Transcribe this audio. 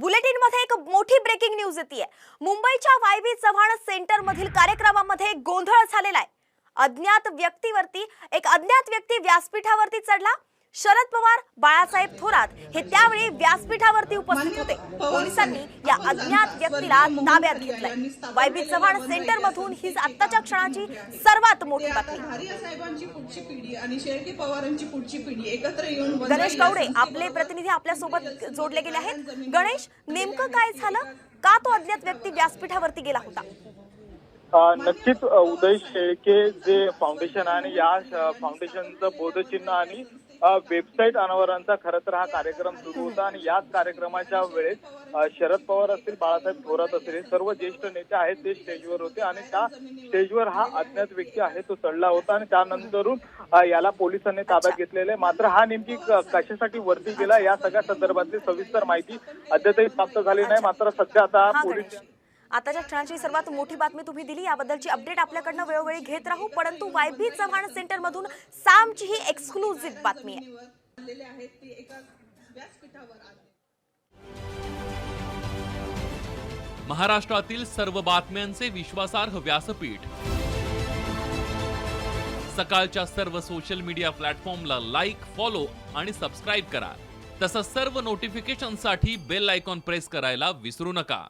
बुलेटिनमध्ये एक मोठी breaking news येते मुंबईच्या वाय बी चव्हाण सेंटर मधील कार्यक्रमामध्ये गोंधळ झालेला आहे. अज्ञात व्यक्तीवरती एक अज्ञात व्यक्ती व्यासपीठावरती चढला. शरद पवार बाळासाहेब थोरात हे त्यावेळी व्यासपीठावरती उपस्थित होते. पोलिसांनी या अज्ञात व्यक्तीला ताब्यात घेतलंय. वाय बी चव्हाण सेंटर मधून ही आत्ताच्या क्षणाची सर्वात मोठी बातमी. धारिया साहेबांची पुढची पिढी आणि शेळके पवारांची पुढची पिढी एकत्र येऊन वंजारी गणेश कवडे या आपले प्रतिनिधी आपल्यासोबत जोडले गेले आहेत. गणेश नेमकं काय झालं? का तो अज्ञात व्यक्ती व्यासपीठावरती गेला होता? नक्कीच उदय शेळके जे फाउंडेशन आहे आणि या फाउंडेशनचं बोधचिन्ह आणि वेबसाईट अनावरणचा खरं तर हा कार्यक्रम सुरू होता आणि याच कार्यक्रमाच्या वेळेस शरद पवार असतील बाळासाहेब थोरात असतील सर्व ज्येष्ठ नेते आहेत ते स्टेजवर होते आणि त्या स्टेजवर हा अज्ञात व्यक्ती आहे तो चढला होता आणि त्यानंतरून याला पोलिसांनी ताब्यात घेतलेले आहे. मात्र हा नेमकी कशासाठी वरती गेला या सगळ्या संदर्भातली सविस्तर माहिती अद्यापही प्राप्त झाली नाही मात्र सध्या आता पोलीस आताच्या क्षणाची सर्वात मोठी बातमी तुम्ही दिली याबद्दलची अपडेट आपल्याकडनं वेळोवेळी घेत राहू. परंतु वाय बी चव्हाण सेंटर मधून सामची ही एक्सक्लुझिव्ह बातमी आहे. महाराष्ट्रातील सर्व बातम्यांचे विश्वासार्ह व्यासपीठ. सकाळच्या सर्व सोशल मीडिया प्लॅटफॉर्मला लाईक फॉलो आणि सबस्क्राईब करा. तसंच सर्व नोटिफिकेशनसाठी बेल आयकॉन प्रेस करायला विसरू नका.